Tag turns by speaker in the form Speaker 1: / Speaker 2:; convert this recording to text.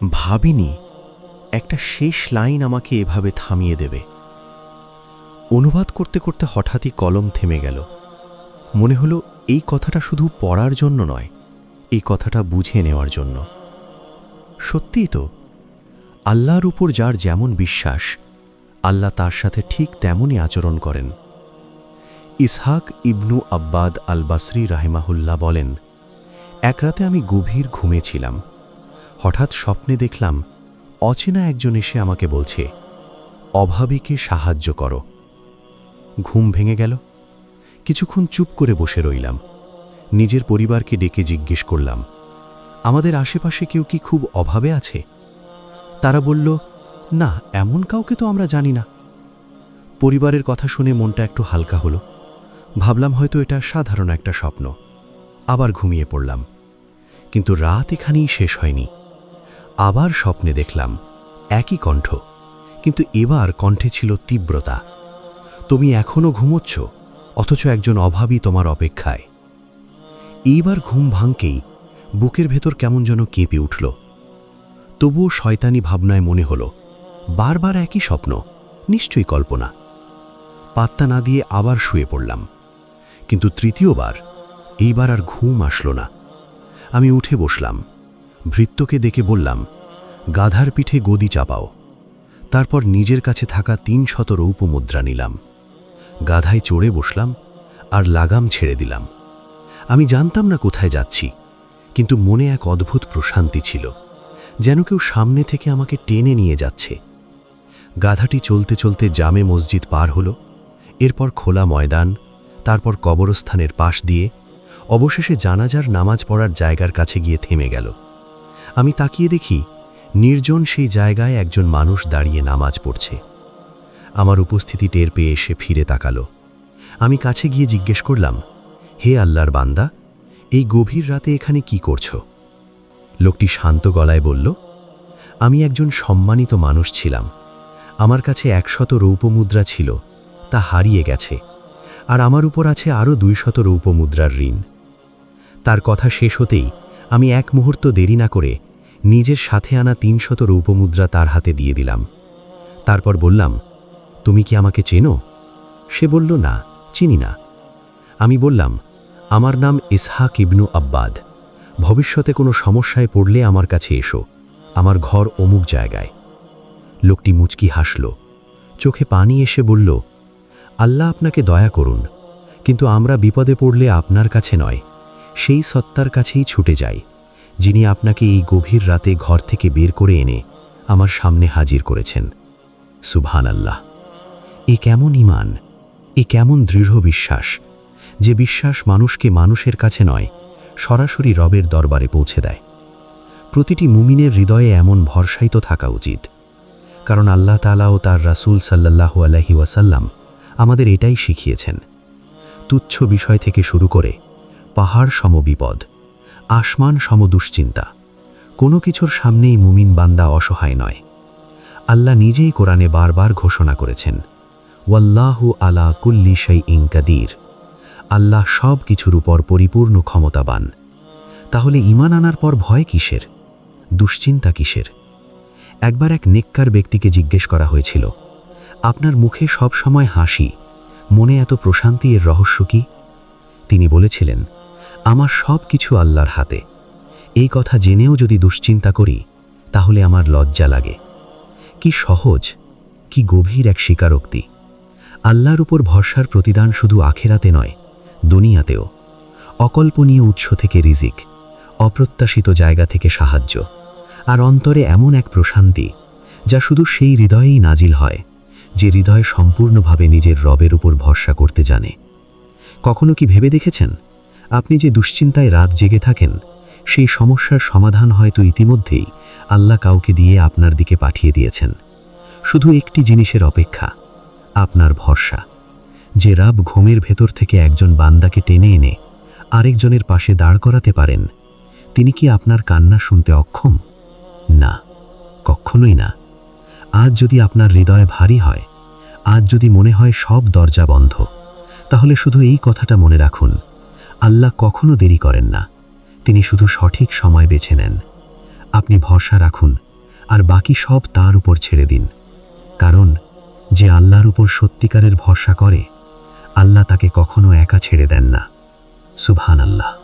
Speaker 1: ভাবিনি, একটা শেষ লাইন আমাকে এভাবে থামিয়ে দেবে। অনুবাদ করতে করতে হঠাৎই কলম থেমে গেল। মনে হলো এই কথাটা শুধু পড়ার জন্য নয়, এই কথাটা বুঝে নেওয়ার জন্য। সত্যিই তো, আল্লাহর উপর যার যেমন বিশ্বাস, আল্লাহ তার সাথে ঠিক তেমনই আচরণ করেন। ইসহাক ইবনু আব্বাদ আল বাসরি রাহেমাহুল্লাহ বলেন, এক রাতে আমি গভীর ঘুমেছিলাম হঠাৎ স্বপ্নে দেখলাম, অচেনা একজন এসে আমাকে বলছে, অভাবীকে সাহায্য করো। ঘুম ভেঙে গেল। কিছুক্ষণ চুপ করে বসে রইলাম। নিজের পরিবারকে ডেকে জিজ্ঞেস করলাম, আমাদের আশেপাশে কেউ কি খুব অভাবে আছে? তারা বলল, না, এমন কাউকে তো আমরা জানি না। পরিবারের কথা শুনে মনটা একটু হালকা হলো। ভাবলাম হয়তো এটা সাধারণ একটা স্বপ্ন। আবার ঘুমিয়ে পড়লাম। কিন্তু রাত এখানেই শেষ হয়নি। আবার স্বপ্নে দেখলাম একই কণ্ঠ, কিন্তু এবার কণ্ঠে ছিল তীব্রতা। তুমি এখনও ঘুমোচ্ছ, অথচ একজন অভাবী তোমার অপেক্ষায়। এইবার ঘুম ভাঙকেই বুকের ভেতর কেমন যেন কেঁপে উঠল। তবুও শয়তানি ভাবনায় মনে হল, বারবার একই স্বপ্ন, নিশ্চয়ই কল্পনা। পাত্তা না দিয়ে আবার শুয়ে পড়লাম, কিন্তু তৃতীয়বার এইবার আর ঘুম আসলো না। আমি উঠে বসলাম। ভৃত্যকে দেখে বললাম, গাধার পিঠে গদি চাপাও। তারপর নিজের কাছে থাকা তিন শত রৌপ মুদ্রা নিলাম। গাধায় চড়ে বসলাম আর লাগাম ছেড়ে দিলাম। আমি জানতাম না কোথায় যাচ্ছি, কিন্তু মনে এক অদ্ভুত প্রশান্তি ছিল, যেন কেউ সামনে থেকে আমাকে টেনে নিয়ে যাচ্ছে। গাধাটি চলতে চলতে জামে মসজিদ পার হলো, এরপর খোলা ময়দান, তারপর কবরস্থানের পাশ দিয়ে অবশেষে জানাজার নামাজ পড়ার জায়গার কাছে গিয়ে থেমে গেল। আমি তাকিয়ে দেখি নির্জন সেই জায়গায় একজন মানুষ দাঁড়িয়ে নামাজ পড়ছে। আমার উপস্থিতি টের পেয়ে এসে ফিরে তাকালো। আমি কাছে গিয়ে জিজ্ঞেস করলাম, হে আল্লাহর বান্দা, এই গভীর রাতে এখানে কি করছ? লোকটি শান্ত গলায় বলল, আমি একজন সম্মানিত মানুষ ছিলাম। আমার কাছে একশত রৌপমুদ্রা ছিল, তা হারিয়ে গেছে, আর আমার উপর আছে আরও দুইশত রৌপমুদ্রার ঋণ। তার কথা শেষ হতেই আমি এক মুহূর্ত দেরি না করে নিজের সাথে আনা তিনশত রৌপমুদ্রা তার হাতে দিয়ে দিলাম। তারপর বললাম, তুমি কি আমাকে চেনো? সে বলল, না, চিনি না। আমি বললাম, আমার নাম ইসহাক ইবনু আব্বাদ। ভবিষ্যতে কোনো সমস্যায় পড়লে আমার কাছে এসো। আমার ঘর অমুক জায়গায়। লোকটি মুচকি হাসল। চোখে পানি এসে বলল, আল্লাহ আপনাকে দয়া করুন, কিন্তু আমরা বিপদে পড়লে আপনার কাছে নয়। সেই সত্তার কাছেই ছুটে যাই, যিনি আপনাকে এই গভীর রাতে ঘর থেকে বের করে এনে আমার সামনে হাজির করেছেন। সুবহান আল্লাহ এ কেমন ইমান এ কেমন দৃঢ় বিশ্বাস, যে বিশ্বাস মানুষকে মানুষের কাছে নয়, সরাসরি রবের দরবারে পৌঁছে দেয়। প্রতিটি মুমিনের হৃদয়ে এমন ভরসাই তো থাকা উচিত। কারণ আল্লাহ তালা ও তার রাসূল সাল্লাল্লাহু আলহি ওয়াসাল্লাম আমাদের এটাই শিখিয়েছেন। তুচ্ছ বিষয় থেকে শুরু করে পাহাড় সম বিপদ আসমান সম দুশ্চিন্তা কোনো কিছুর সামনেই মুমিন বান্দা অসহায় নয়। আল্লাহ নিজেই কোরআনে বারবার ঘোষণা করেছেন, ওয়াল্লাহু আলা কুল্লি সেই ইংকাদির আল্লাহ সব কিছুর উপর পরিপূর্ণ ক্ষমতাবান। তাহলে ইমান আনার পর ভয় কিসের? দুশ্চিন্তা কিসের? একবার এক নেককার ব্যক্তিকে জিজ্ঞেস করা হয়েছিল, আপনার মুখে সব সময় হাসি, মনে এত প্রশান্তি এর রহস্য কি? তিনি বলেছিলেন আমার সব কিছু আল্লাহর হাতে। এই কথা জেনেও যদি দুশ্চিন্তা করি, তাহলে আমার লজ্জা লাগে। কি সহজ, কি গভীর এক স্বীকারোক্তি। আল্লাহর উপর ভরসার প্রতিদান শুধু আখেরাতে নয়, দুনিয়াতেও। অকল্পনীয় উৎস থেকে রিজিক, অপ্রত্যাশিত জায়গা থেকে সাহায্য, আর অন্তরে এমন এক প্রশান্তি, যা শুধু সেই হৃদয়েই নাজিল হয়, যে হৃদয় সম্পূর্ণভাবে নিজের রবের উপর ভরসা করতে জানে। কখনো কি ভেবে দেখেছেন? আপনি যে দুশ্চিন্তায় রাত জেগে থাকেন, সেই সমস্যার সমাধান হয়তো ইতিমধ্যেই আল্লাহ কাউকে দিয়ে আপনার দিকে পাঠিয়ে দিয়েছেন। শুধু একটি জিনিসের অপেক্ষা, আপনার ভরসা। যে রাব ঘুমের ভেতর থেকে একজন বান্দাকে টেনে এনে আরেকজনের পাশে দাঁড় করাতে পারেন, তিনি কি আপনার কান্না শুনতে অক্ষম? না, কখনোই না। আজ যদি আপনার হৃদয় ভারী হয়, আজ যদি মনে হয় সব দরজা বন্ধ, তাহলে শুধু এই কথাটা মনে রাখুন আল্লাহ কখনো দেরি করেন না। তিনি শুধু সঠিক সময় বেছে নেন। আপনি ভরসা রাখুন আর বাকি সব তার উপর ছেড়ে দিন। কারণ যে আল্লাহর উপর সত্যিকারের ভরসা করে, আল্লাহ তাকে কখনো একা ছেড়ে দেন না। সুভান আল্লাহ